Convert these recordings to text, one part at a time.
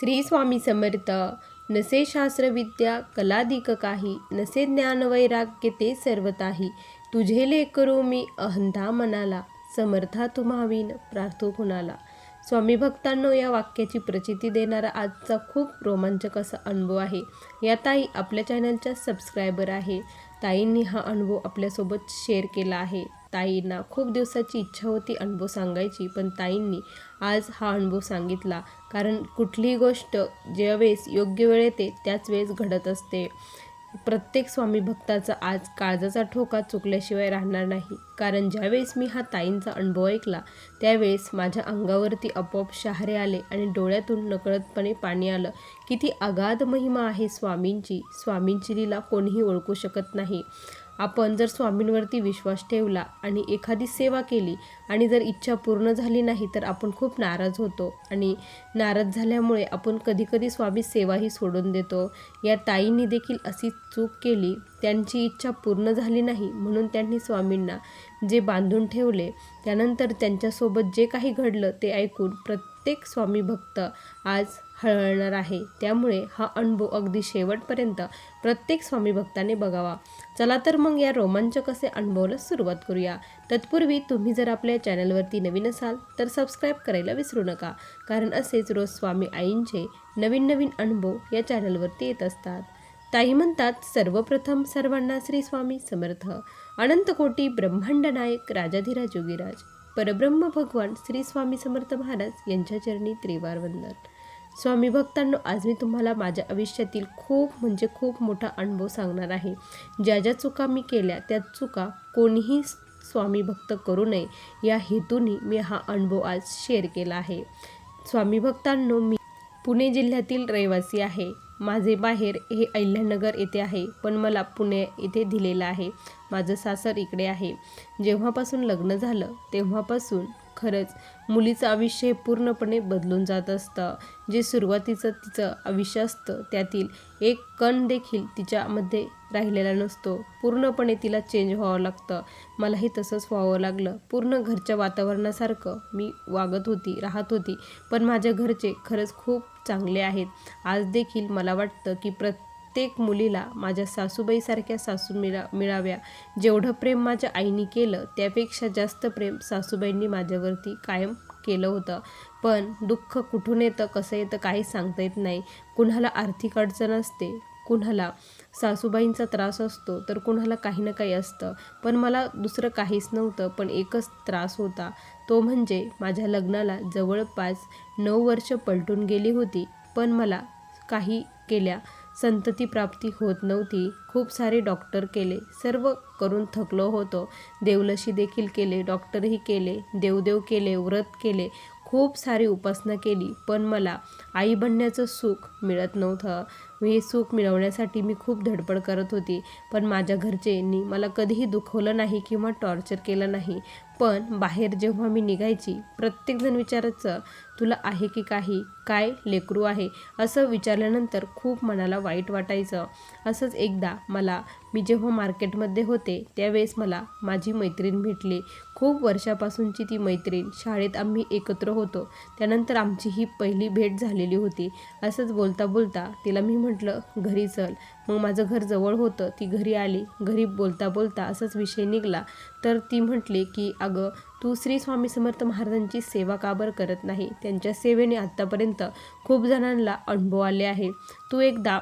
श्री स्वामी समर्थ नसे शास्त्रविद्या कलादिक काही नसे ज्ञान वैराग्य ते सर्वताही. तुझे लेकरू मी अहंता मनाला समर्था तुम्हावीन प्रार्थो कुणाला. स्वामी भक्तांनो या वाक्याची प्रचिती देणारा आजचा खूप रोमांचक असा अनुभव आहे. या ताई आपल्या चॅनलच्या सबस्क्रायबर आहे. ताईंनी हा अनुभव आपल्यासोबत शेअर केला आहे. ताईंना खूप दिवसाची इच्छा होती अनुभव सांगायची पण ताईंनी आज हा अनुभव सांगितला. कारण कुठलीही गोष्ट ज्यावेळेस योग्य वेळ येते त्याच वेळेस घडत असते. प्रत्येक स्वामी भक्ताचा आज काळजाचा ठोका चुकल्याशिवाय राहणार नाही. कारण ज्यावेळेस मी हा ताईंचा अनुभव ऐकला त्यावेळेस माझ्या अंगावरती आपोआप शहारे आले आणि डोळ्यातून नकळतपणे पाणी आलं. किती अगाध महिमा आहे स्वामींची. स्वामींची लीला कोणीही ओळखू शकत नाही. आपण जर स्वामींवरती विश्वास ठेवला आणि एखादी सेवा केली आणि जर इच्छा पूर्ण झाली नाही तर आपण खूप नाराज होतो. आणि नाराज झाल्यामुळे आपण कधीकधी स्वामी सेवाही सोडून देतो. या ताईंनी देखील अशी चूक केली त्यांची इच्छा पूर्ण झाली नाही म्हणून त्यांनी स्वामींना जे बांधून ठेवले त्यानंतर त्यांच्यासोबत जे काही घडलं ते ऐकून प्रत्येक स्वामी भक्त आज हळहळणार आहे. त्यामुळे हा अनुभव अगदी शेवटपर्यंत प्रत्येक स्वामी भक्ताने बघावा. चला तर मग या रोमांचक असे अनुभवाला सुरुवात करूया. तत्पूर्वी तुम्ही जर आपल्या चॅनलवरती नवीन असाल तर सबस्क्राईब करायला विसरू नका. कारण असेच रोज स्वामी आईंचे नवीन नवीन अनुभव या चॅनलवरती येत असतात. ताई म्हणतात सर्वप्रथम सर्वांना श्री स्वामी समर्थ. अनंत कोटी ब्रह्मांड नायक राजाधिराज योगीराज. परब्रह्म भगवान श्री स्वामी समर्थ महाराज यांच्या चरणी त्रिवार वंदन. स्वामी भक्तांनो आज मी तुम्हाला माझ्या आयुष्यातील खूप म्हणजे खूप मोठा अनुभव सांगणार आहे. ज्या ज्या चुका मी केल्या त्या चुका कोणीही स्वामी भक्त करू नये. या हेतूने मी हा अनुभव आज शेअर केला आहे. स्वामी भक्तांनो मी पुणे जिल्ह्यातील रहिवासी आहे. माझे बाहेर हे अहिल्यानगर येथे आहे पण मला पुणे येथे दिलेलं आहे. माझं सासर इकडे आहे. जेव्हापासून लग्न झालं तेव्हापासून खरंच मुलीचं आयुष्य हे पूर्णपणे बदलून जात असतं. जे सुरुवातीचं तिचं आयुष्य असतं त्यातील एक कण देखील तिच्यामध्ये राहिलेला नसतो. पूर्णपणे तिला चेंज व्हावं लागतं. मलाही तसंच व्हावं लागलं. पूर्ण घरच्या वातावरणासारखं मी वागत होती राहत होती. पण माझ्या घरचे खरंच खूप चांगले आहेत. आज देखील मला वाटतं की प्रत्येक प्रत्येक मुलीला माझ्या सासूबाईसारख्या सासू मिळा मिळाव्या. जेवढं प्रेम माझ्या आईने केलं त्यापेक्षा जास्त प्रेम सासूबाईंनी माझ्यावरती कायम केलं होतं. पण दुःख कुठून येतं कसं येतं काही सांगता येत नाही. कुणाला आर्थिक अडचण असते कुणाला सासूबाईंचा त्रास असतो तर कुणाला काही ना काही असतं. पण मला दुसरं काहीच नव्हतं पण एकच त्रास होता. तो म्हणजे माझ्या लग्नाला जवळपास नऊ वर्ष पलटून गेली होती पण मला काही केल्या संतती प्राप्ती होत नव्हती. खूप सारे डॉक्टर केले. सर्व करून थकलो होतो. देवलशी देखील केले. डॉक्टरही केले. देवदेव केले. व्रत केले. खूप सारी उपासना केली. पण मला आई बनण्याचं सुख मिळत नव्हतं. हे सुख मिळवण्यासाठी मी खूप धडपड करत होती. पण माझ्या घरच्यांनी मला कधीही दुखवलं नाही किंवा टॉर्चर केलं नाही. पण बाहेर जेव्हा मी निघायची प्रत्येकजण विचारायचं तुला आहे की काही? काय लेकरू आहे? असं विचारल्यानंतर खूप मनाला वाईट वाटायचं. असंच एकदा मला मी जेव्हा मार्केटमध्ये होते त्यावेळेस मला माझी मैत्रीण भेटली. खूप वर्षापासूनची ती मैत्रीण. शाळेत आम्ही एकत्र होतो. त्यानंतर आमची ही पहिली भेट झालेली होती. असंच बोलता बोलता तिला मी म्हटलं घरी चल. मग माझं घर जवळ होतं. ती घरी आली. घरी बोलता बोलता असाच विषय निघला. तर ती म्हटली की अगं तू श्री स्वामी समर्थ महाराजांची सेवा का बरं करत नाही? त्यांच्या सेवेने आत्तापर्यंत खूप जणांना अनुभव आले आहे. तू एकदा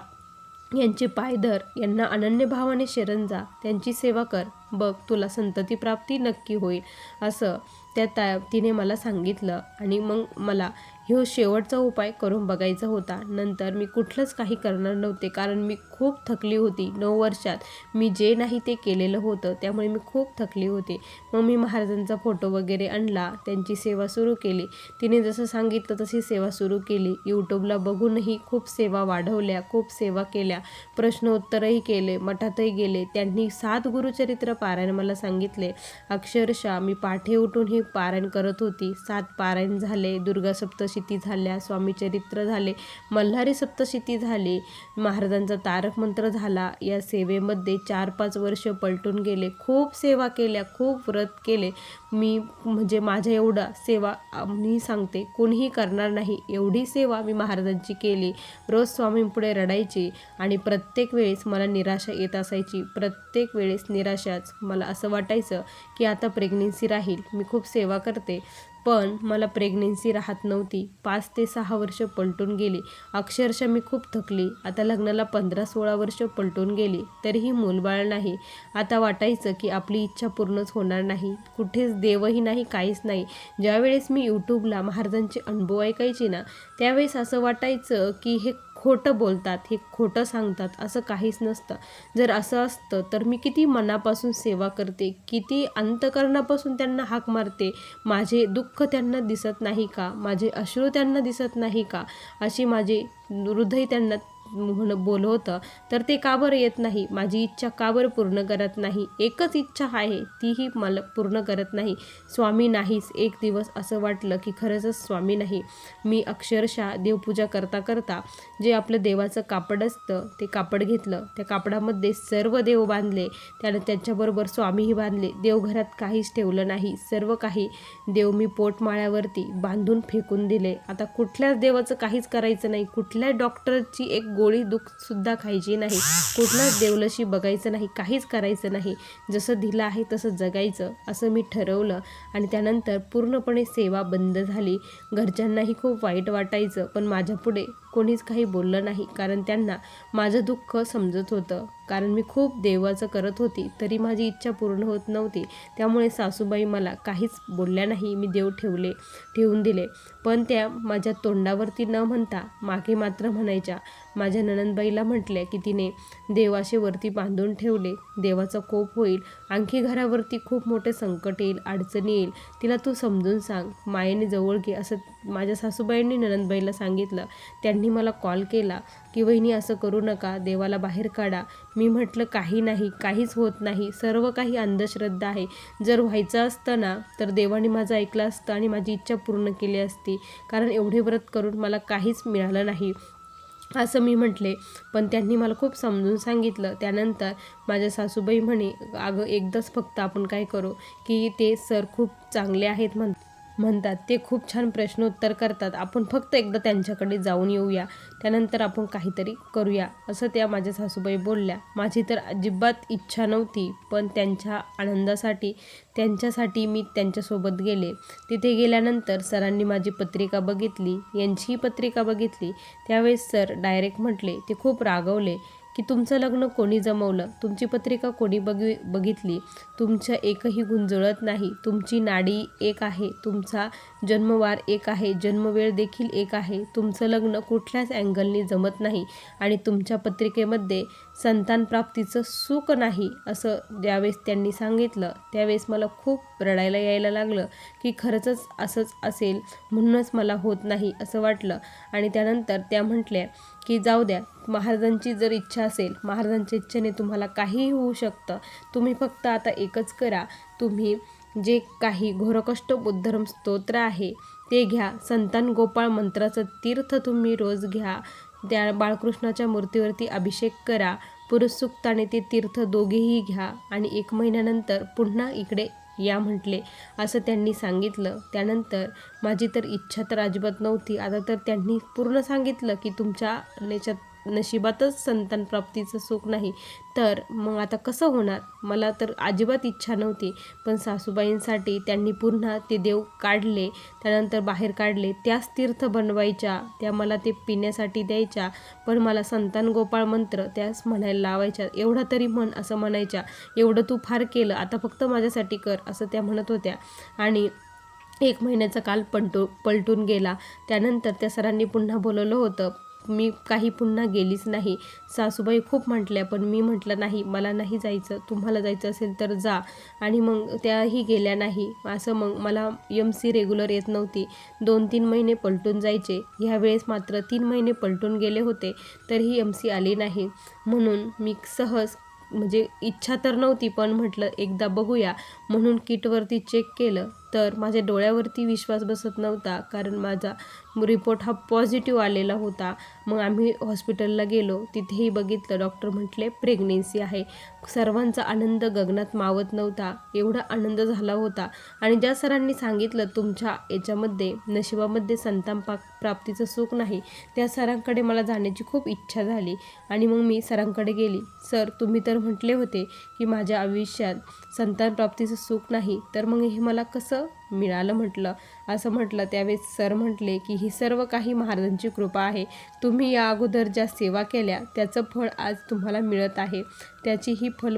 यांचे पायधर यांना अनन्य भावाने शरण जा. त्यांची सेवा कर. बघ तुला संतती प्राप्ती नक्की होईल. असं त्या ता तिने मला सांगितलं. आणि मग मला ह्यो शेवटचा उपाय करून बघायचा होता. नंतर मी कुठलंच काही करणार नव्हते कारण मी खूप थकली होती नऊ वर्षात. मी जे नाही ते केलेलं होतं त्यामुळे मी खूप थकली होती. मग मी महाराजांचा फोटो वगैरे आणला त्यांची सेवा सुरू केली. तिने जसं सांगितलं तशी सेवा सुरू केली. यूट्यूबला बघूनही खूप सेवा वाढवल्या खूप सेवा केल्या. प्रश्नोत्तरही केले मठातही गेले. त्यांनी सात गुरुचरित्र पारायण मला सांगितले. अक्षरशः मी पाठे उठून ही पारायण करत होती. सात पारायण झाले दुर्गा सप्तशती झाल्या स्वामीचरित्र झाले मल्हारी सप्तशती झाली महाराजांचा तार तारक मंत्र झाला. या सेवेमध्ये चार पाच वर्ष पलटून गेले. खूप सेवा केल्या खूप व्रत केले. मी म्हणजे माझ्या एवढा सेवा मी सांगते कोणीही करणार नाही. एवढी सेवा मी महाराजांची केली. रोज स्वामींपुढे रडायची आणि प्रत्येक वेळेस मला निराशा येत असायची. प्रत्येक वेळेस निराशाच मला असं वाटायचं की आता प्रेग्नेन्सी राहील. मी खूप सेवा करते. पण मला प्रेग्नेन्सी राहत नव्हती. पाच ते सहा वर्ष पलटून गेली. अक्षरशः मी खूप थकली. आता लग्नाला पंधरा सोळा वर्ष पलटून गेली. तरीही मूलबाळ नाही. आता वाटायचं की आपली इच्छा पूर्णच होणार नाही. कुठेच देवही नाही काहीच नाही. ज्यावेळेस मी यूट्यूबला महाराजांचे अनुभव ऐकायची ना त्यावेळेस असं वाटायचं की हे खोटं बोलतात हे खोटं सांगतात असं काहीच नसतं. जर असं असतं तर मी किती मनापासून सेवा करते किती अंतकरणापासून त्यांना हाक मारते माझे दुःख त्यांना दिसत नाही का? माझे अश्रू त्यांना दिसत नाही का? अशी माझे हृदय त्यांना म्हण बोलवतं तर ते का बरं येत नाही? माझी इच्छा का बरं पूर्ण करत नाही? एकच इच्छा आहे तीही मला पूर्ण करत नाही. स्वामी नाहीच एक दिवस असं वाटलं की खरंच स्वामी नाही. मी अक्षरशः देवपूजा करता करता जे आपलं देवाचं कापड असतं ते कापड घेतलं. त्या कापडामध्ये सर्व देव बांधले. त्यानं त्यांच्याबरोबर स्वामीही बांधले. देवघरात काहीच ठेवलं नाही. सर्व काही देव मी पोटमाळ्यावरती बांधून फेकून दिले. आता कुठल्याच देवाचं काहीच करायचं नाही. कुठल्या डॉक्टरची एक गोळी दुःखसुद्धा खायची नाही. कुठलाच देवलशी बघायचं नाही काहीच करायचं नाही. जसं दिलं आहे तसं जगायचं असं मी ठरवलं. आणि त्यानंतर पूर्णपणे सेवा बंद झाली. घरच्यांनाही खूप वाईट वाटायचं पण माझ्यापुढे कोणीच काही बोललं नाही. कारण त्यांना माझं दुःख समजत होतं. कारण मी खूप देवाचं करत होती. तरी माझी इच्छा पूर्ण होत नव्हती. त्यामुळे सासूबाई मला काहीच बोलल्या नाही. मी देव ठेवले ठेवून दिले. पण त्या माझ्या तोंडावरती न म्हणता मागे मात्र म्हणायच्या. माझ्या ननंदबाईला म्हटले की तिने देवाशे वरती बांधून ठेवले. देवाचा कोप होईल. आणखी घरावरती खूप मोठे संकट येईल. अडचणी येईल. तिला तू समजून सांग. मायेने जवळ घे. असं माझ्या सासूबाईंनी ननंदबाईला सांगितलं. त्यांनी मला कॉल केला की वहिनी असं करू नका. देवाला बाहेर काढा. मी म्हटलं काही नाही. काहीच होत नाही. सर्व काही अंधश्रद्धा आहे. जर व्हायचं असतं ना तर देवाने माझं ऐकलं असतं आणि माझी इच्छा पूर्ण केली असती. कारण एवढे व्रत करून मला काहीच मिळालं नाही. असं मी म्हटले. पण त्यांनी मला खूप समजून सांगितलं. त्यानंतर माझ्या सासूबाई म्हणे अगं एकदाच फक्त आपण काय करू की ते सर खूप चांगले आहेत म्हण म्हणतात. ते खूप छान प्रश्नोत्तर करतात. आपण फक्त एकदा त्यांच्याकडे जाऊन येऊया. त्यानंतर आपण काहीतरी करूया. असं त्या माझ्या सासूबाई बोलल्या. माझी तर अजिबात इच्छा नव्हती पण त्यांच्या आनंदासाठी त्यांच्यासाठी मी त्यांच्यासोबत गेले. तिथे गेल्यानंतर सरांनी माझी पत्रिका बघितली. यांचीही पत्रिका बघितली. त्यावेळेस सर डायरेक्ट म्हटले ते खूप रागवले. की तुमचं लग्न कोणी जमवलं? तुमची पत्रिका कोणी बघि बघितली? तुमचं एकही गुंजळत नाही. तुमची नाडी एक आहे. तुमचा जन्मवार एक आहे. जन्मवेळ देखील एक आहे. तुमचं लग्न कुठल्याच अँगलनी जमत नाही आणि तुमच्या पत्रिकेमध्ये संतान प्राप्तीचं सुख नाही असं ज्यावेळेस त्यांनी सांगितलं त्यावेळेस मला खूप रडायला यायला लागलं की खरंच असंच असेल म्हणूनच मला होत नाही असं वाटलं. आणि त्यानंतर त्या म्हटल्या की जाऊ द्या महाराजांची जर इच्छा असेल महाराजांच्या इच्छेने तुम्हाला काहीही होऊ शकतं तुम्ही फक्त आता एकच करा. तुम्ही जे काही घोरकष्ट बुद्धरम स्तोत्र आहे ते घ्या. संतान गोपाळ मंत्राचं तीर्थ तुम्ही रोज घ्या. त्या बाळकृष्णाच्या मूर्तीवरती अभिषेक करा. पुरुष आणि ते तीर्थ दोघेही घ्या आणि एक महिन्यानंतर पुन्हा इकडे या म्हटले. असं त्यांनी सांगितलं. त्यानंतर माझी तर इच्छा तर अजिबात नव्हती. आता तर त्यांनी पूर्ण सांगितलं की तुमच्या याच्यात नशिबातच संतान प्राप्तीचं सुख नाही. तर मग आता कसं होणार? मला तर अजिबात इच्छा नव्हती पण सासूबाईंसाठी त्यांनी पुन्हा ते देव काढले त्यानंतर बाहेर काढले. त्याच तीर्थ बनवायच्या त्या मला ते पिण्यासाठी द्यायच्या पण मला संतान गोपाळ मंत्र त्यास म्हणायला लावायच्या. एवढं तरी म्हण असं म्हणायच्या. एवढं तू फार केलं आता फक्त माझ्यासाठी कर असं त्या म्हणत होत्या. आणि एक महिन्याचा काल पलटू पलटून गेला. त्यानंतर त्या सरांनी पुन्हा बोलवलं होतं मी काही पुन्हा गेलीच नाही. सासूबाई खूप म्हटल्या पण मी म्हटलं नाही मला नाही जायचं तुम्हाला जायचं असेल तर जा. आणि मग त्याही गेल्या नाही. असं मग मला एम सी रेग्युलर येत नव्हती. दोन तीन महिने पलटून जायचे. ह्यावेळेस मात्र तीन महिने पलटून गेले होते तरीही एम सी आली नाही. म्हणून मी सहज म्हणजे इच्छा तर नव्हती पण म्हटलं एकदा बघूया. म्हणून किटवरती चेक केलं. तर माझ्या डोळ्यावरती विश्वास बसत नव्हता कारण माझा रिपोर्ट हा पॉझिटिव्ह आलेला होता. मग आम्ही हॉस्पिटलला गेलो. तिथेही बघितलं. डॉक्टर म्हटले प्रेग्नेन्सी आहे. सर्वांचा आनंद गगनात मावत नव्हता. एवढा आनंद झाला होता. आणि ज्या सरांनी सांगितलं तुमच्या याच्यामध्ये नशिबामध्ये संतान पा प्राप्तीचं सुख नाही त्या सरांकडे मला जाण्याची खूप इच्छा झाली. आणि मग मी सरांकडे गेली. सर तुम्ही तर म्हटले होते की माझ्या आयुष्यात संतान प्राप्तीचं सुख नाही. तर मग हे मला कसं मिळालं म्हटलं. असं म्हटलं त्यावेळेस सर म्हटले की ही सर्व काही महाराजांची कृपा आहे. तुम्ही या अगोदर ज्या सेवा केल्या त्याचं फळ आज तुम्हाला मिळत आहे. त्याची ही फल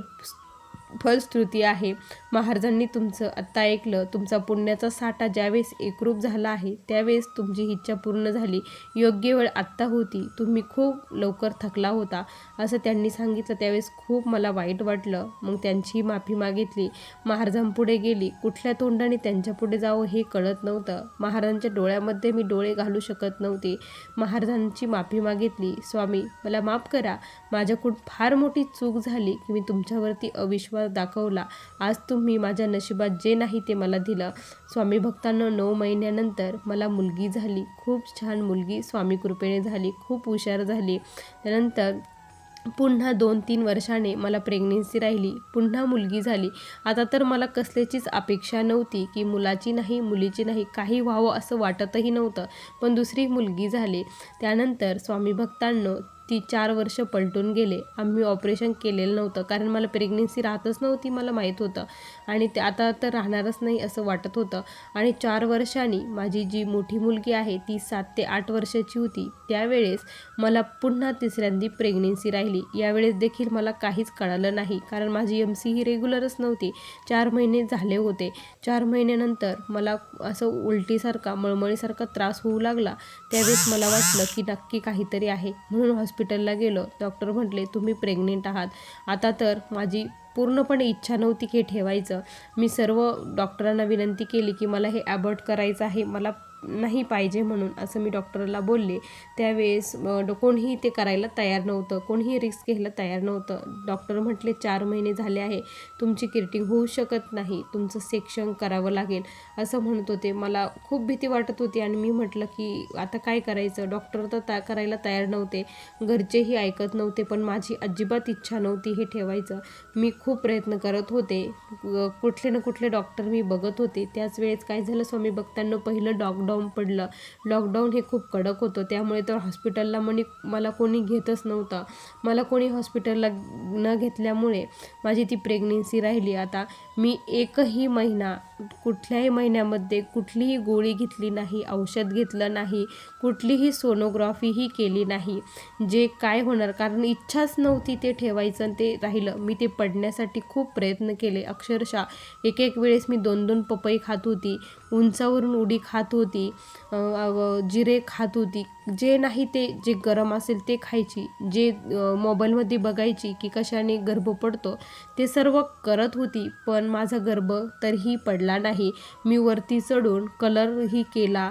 फलश्रुती आहे. महाराजांनी तुमचं आत्ता ऐकलं. तुमचा पुण्याचा साठा ज्यावेळेस एकरूप झाला आहे त्यावेळेस तुमची इच्छा पूर्ण झाली. योग्य वेळ आत्ता होती. तुम्ही खूप लवकर थकला होता असं त्यांनी सांगितलं. त्यावेळेस खूप मला वाईट वाटलं. मग त्यांची माफी मागितली. महाराजांपुढे गेली. कुठल्या तोंडाने त्यांच्यापुढे जावं हे कळत नव्हतं. महाराजांच्या डोळ्यामध्ये मी डोळे घालू शकत नव्हते. महाराजांची माफी मागितली. स्वामी मला माफ करा. माझ्याकडून फार मोठी चूक झाली की मी तुमच्यावरती अविश्वास दाखवला. आज तुम्ही माझ्या नशिबात जे नाही ते मला दिलं. स्वामी भक्तांना नऊ महिन्यानंतर मला मुलगी झाली. खूप छान मुलगी. स्वामी कृपेने झाली. खूप हुशार झाली. त्यानंतर पुन्हा दोन तीन वर्षाने मला प्रेग्नेन्सी राहिली. पुन्हा मुलगी झाली. आता तर मला कसल्याचीच अपेक्षा नव्हती की मुलाची नाही मुलीची नाही काही व्हावं असं वाटतही नव्हतं. पण दुसरी मुलगी झाली. त्यानंतर स्वामी भक्तांनो ती चार वर्ष पलटून गेले. आम्ही ऑपरेशन केलेलं नव्हतं. कारण मला प्रेग्नेन्सी राहतच नव्हती मला माहीत होतं. आणि ते आता तर राहणारच नाही असं वाटत होतं. आणि चार वर्षांनी माझी जी मोठी मुलगी आहे ती सात ते आठ वर्षाची होती. त्यावेळेस मला पुन्हा तिसऱ्यांदी प्रेग्नेन्सी राहिली. यावेळेस देखील मला काहीच कळालं नाही. कारण माझी एम सी ही रेग्युलरच नव्हती. चार महिने झाले होते. चार महिन्यानंतर मला असं उलटीसारखा मळमळीसारखा त्रास होऊ लागला. त्यावेळेस मला वाटलं की नक्की काहीतरी आहे. म्हणून हॉस्पिटलला गेलो. डॉक्टर म्हटले तुम्ही प्रेग्नेंट आहात. आता तर माझी पूर्णपणे इच्छा नव्हती हे ठेवायचं. मी सर्व डॉक्टरांना विनंती केली की मला हे ॲबॉर्ट करायचं आहे. मला नाही पाहिजे म्हणून असं मी डॉक्टरला बोलले. त्यावेळेस कोणीही ते करायला तयार नव्हतं. कोणीही रिस्क घ्यायला तयार नव्हतं. डॉक्टर म्हटले चार महिने झाले आहे. तुमची किरटिंग होऊ शकत नाही. तुमचं सेक्शन करावं लागेल. असं म्हणत होते. मला खूप भीती वाटत होती आणि मी म्हटलं की आता काय करायचं? डॉक्टर तर ता करायला तयार नव्हते. घरचेही ऐकत नव्हते पण माझी अजिबात इच्छा नव्हती हे ठेवायचं. मी खूप प्रयत्न करत होते. कुठले ना कुठले डॉक्टर मी बघत होते. त्याच वेळेस काय झालं स्वामी भक्तांना पहिलं लॉकडाऊन पडलं. लॉकडाऊन हे खूप कडक होतं. त्यामुळे तर हॉस्पिटलला म्हणे मला कोणी घेतच नव्हतं. मला कोणी हॉस्पिटलला न घेतल्यामुळे माझी ती प्रेग्नेन्सी राहिली. आता मी एकही महिना कुठल्याही महिन्यामध्ये कुठलीही गोळी घेतली नाही औषध घेतलं नाही कुठलीही सोनोग्राफीही केली नाही. जे काय होणार कारण इच्छाच नव्हती ते ठेवायचं आणि ते राहिलं. मी ते पडण्यासाठी खूप प्रयत्न केले. अक्षरशः एक एक वेळेस मी दोन दोन पपई खात होती उंचावरून उडी खात होती जिरे खात होती. जे नाही ते जे गरम असेल ते खायची जे मोबाईलमध्ये बघायची की कशाने गर्भ पडतो ते सर्व करत होती. पण माझा गर्भ तरीही पडला नाही. मी वरती चढून कलरही केला.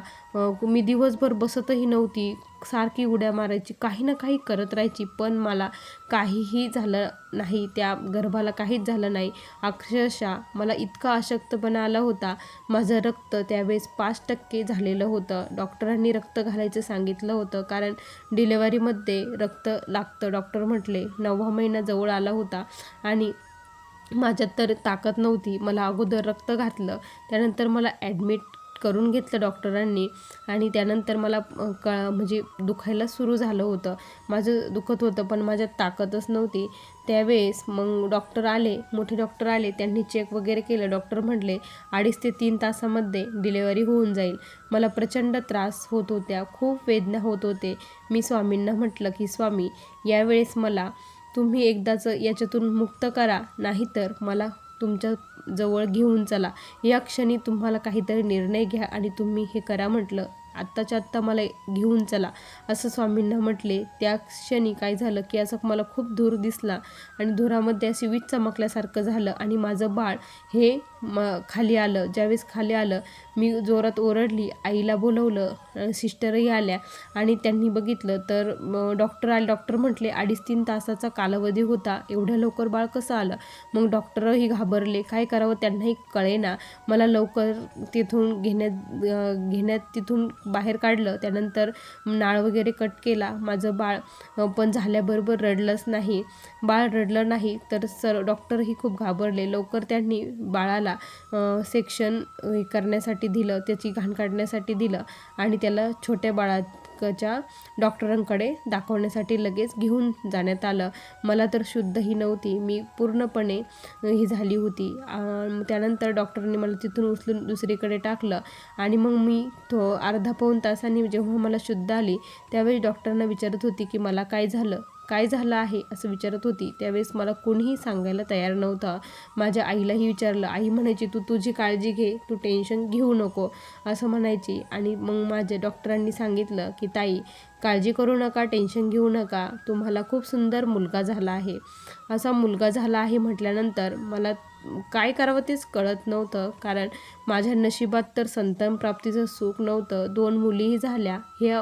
मी दिवसभर बसतही नव्हती. सारखी उड्या मारायची काही ना काही करत राहायची. पण मला काहीही झालं नाही. त्या गर्भाला काहीच झालं नाही. अक्षरशः मला इतका अशक्तपणा आला होता. माझं रक्त त्यावेळेस पाच टक्के झालेलं होतं. डॉक्टरांनी रक्त घालायचं सांगितलं होतं. कारण डिलेवरीमध्ये रक्त लागतं डॉक्टर म्हटले. नववा महिना जवळ आला होता. आणि माझ्यात तर ताकद नव्हती. मला अगोदर रक्त घातलं. त्यानंतर मला ॲडमिट करून घेतलं डॉक्टरांनी आणि त्यानंतर मला क म्हणजे दुखायला सुरू झालं होतं. माझं दुखत होतं पण माझ्यात ताकदच नव्हती. त्यावेळेस मग डॉक्टर आले मोठे डॉक्टर आले. त्यांनी चेक वगैरे केलं. डॉक्टर म्हटले अडीच ते तीन तासामध्ये डिलेवरी होऊन जाईल. मला प्रचंड त्रास होत होत्या. खूप वेदना होत होते. मी स्वामींना म्हटलं की स्वामी यावेळेस मला तुम्ही एकदाच याच्यातून मुक्त करा. नाहीतर मला तुमच्या जवळ घेऊन चला. या क्षणी तुम्हाला काहीतरी निर्णय घ्या आणि तुम्ही हे करा म्हटलं. आत्ताच्या आत्ता मला घेऊन चला. असं स्वामींना म्हटले. त्या क्षणी काय झालं की असं मला खूप धूर दिसला आणि धुरामध्ये अशी वीज चमकल्यासारखं झालं आणि माझं बाळ हे म खाली आलं. ज्यावेळेस खाली आलं मी जोरात ओरडली आईला बोलवलं सिस्टरही आल्या आणि त्यांनी बघितलं तर डॉक्टर आले. डॉक्टर म्हटले अडीच तीन तासाचा कालावधी होता. एवढ्या लवकर बाळ कसं आलं? मग डॉक्टरही घाबरले. काय करावं? त्यांनाही कळेना. मला लवकर तिथून घेण्यात घेण्यात तिथून बाहेर काढलं. त्यानंतर नाळ वगैरे कट केला. माझं बाळ पण झाल्याबरोबर रडलंच नाही. बाळ रडलं नाही तर सर डॉक्टरही खूप घाबरले. लवकर त्यांनी बाळाला सेक्शन करण्यासाठी दिलं त्याची घाण काढण्यासाठी दिलं आणि त्याला छोट्या बाळाच्या डॉक्टरांकडे दाखवण्यासाठी लगेच घेऊन जाण्यात आलं. मला तर शुद्धही नव्हती. मी पूर्णपणे ही झाली होती. त्यानंतर डॉक्टरने मला तिथून उचलून दुसरीकडे टाकलं आणि मग मी तो अर्धा पाऊण तासांनी जेव्हा मला शुद्ध आली त्यावेळी डॉक्टरांना विचारत होती की मला काय झालं? काय झालं आहे असं विचारत होती. त्यावेळेस मला कोणीही सांगायला तयार नव्हतं. माझ्या आईलाही विचारलं आई म्हणायची तू तुझी काळजी घे तू टेन्शन घेऊ नको असं म्हणायची. आणि मग माझ्या डॉक्टरांनी सांगितलं की ताई काळजी करू नका टेन्शन घेऊ नका तुम्हाला खूप सुंदर मुलगा झाला आहे. असा मुलगा झाला आहे म्हटल्यानंतर मला काय करावं तेच कळत नव्हतं. कारण माझ्या नशिबात तर संतान प्राप्तीचं सुख नव्हतं. दोन मुलीही झाल्या. हे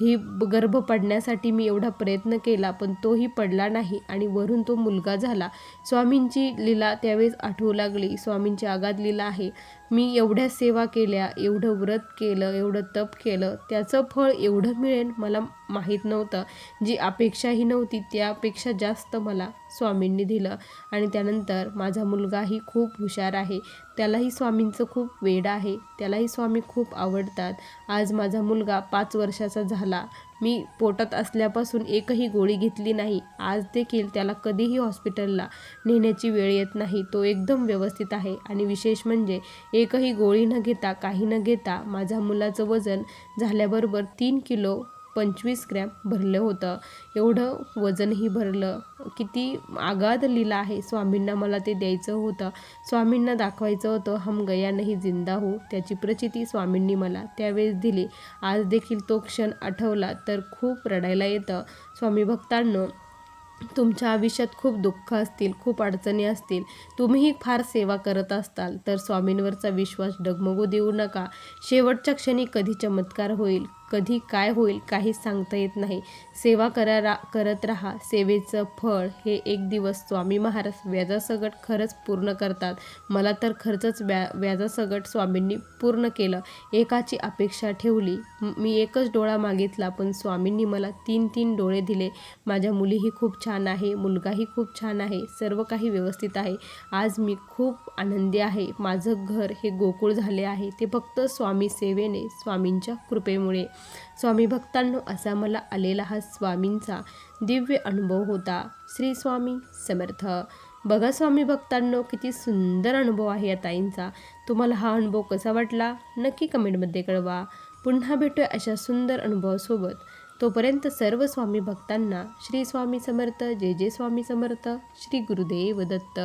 ही गर्भ पडण्यासाठी मी एवढा प्रयत्न केला पण तोही पडला नाही आणि वरून तो मुलगा झाला. स्वामींची लीला त्यावेळेस आठवू लागली. स्वामींची आगाध लीला आहे. मी एवढ्या सेवा केल्या एवढं व्रत केलं एवढं तप केलं त्याचं फळ एवढं मिळेल मला माहीत नव्हतं. जी अपेक्षाही नव्हती त्यापेक्षा जास्त मला स्वामींनी दिलं. आणि त्यानंतर माझा मुलगाही खूप हुशार आहे. त्यालाही स्वामींचं खूप वेड आहे. त्यालाही स्वामी खूप आवडतात. आज माझा मुलगा पाच वर्षाचा झाला. मी पोटात असल्यापासून एकही गोळी घेतली नाही. आज देखील त्याला कधीही हॉस्पिटलला नेण्याची वेळ येत नाही. तो एकदम व्यवस्थित आहे आणि विशेष म्हणजे एकही गोळी न घेता काही न घेता माझ्या मुलाचं वजन झाल्याबरोबर तीन किलो पंचवीस ग्रॅम भरलं होतं. एवढं वजनही भरलं. किती आगाध लिहिला आहे. स्वामींना मला ते द्यायचं होतं. स्वामींना दाखवायचं होतं हम गया नाही जिंदा हो. त्याची प्रचिती स्वामींनी मला त्यावेळेस दिली. आज देखील तो क्षण आठवला तर खूप रडायला येतं. स्वामी भक्तांनो तुमच्या आयुष्यात खूप दुःख असतील खूप अडचणी असतील. तुम्हीही फार सेवा करत असताल तर स्वामींवरचा विश्वास डगमगू देऊ नका. शेवटच्या क्षणी कधी चमत्कार होईल? कधी काय होईल काहीच सांगता येत नाही. सेवा करा रा करत राहा. सेवेचं फळ हे एक दिवस स्वामी महाराज व्याजासगट खरंच पूर्ण करतात. मला तर खरंच व्या व्याजासगट स्वामींनी पूर्ण केलं. एकाची अपेक्षा ठेवली. मी एकच डोळा मागितला पण स्वामींनी मला तीन तीन डोळे दिले. माझ्या मुलीही खूप छान आहे मुलगाही खूप छान आहे सर्व काही व्यवस्थित आहे. आज मी खूप आनंदी आहे. माझं घर हे गोकुळ झाले आहे. ते फक्त स्वामी सेवेने स्वामींच्या कृपेमुळे. स्वामी भक्तांनो असा मला आलेला हा स्वामींचा दिव्य अनुभव होता. श्री स्वामी समर्थ. बघा स्वामी भक्तांनो किती सुंदर अनुभव आहे या ताईंचा. तुम्हाला हा अनुभव कसा वाटला? नक्की कमेंटमध्ये कळवा. पुन्हा भेटूया अशा सुंदर अनुभवासोबत. तोपर्यंत सर्व स्वामी भक्तांना श्री स्वामी समर्थ जय जय स्वामी समर्थ श्री गुरुदेव दत्त.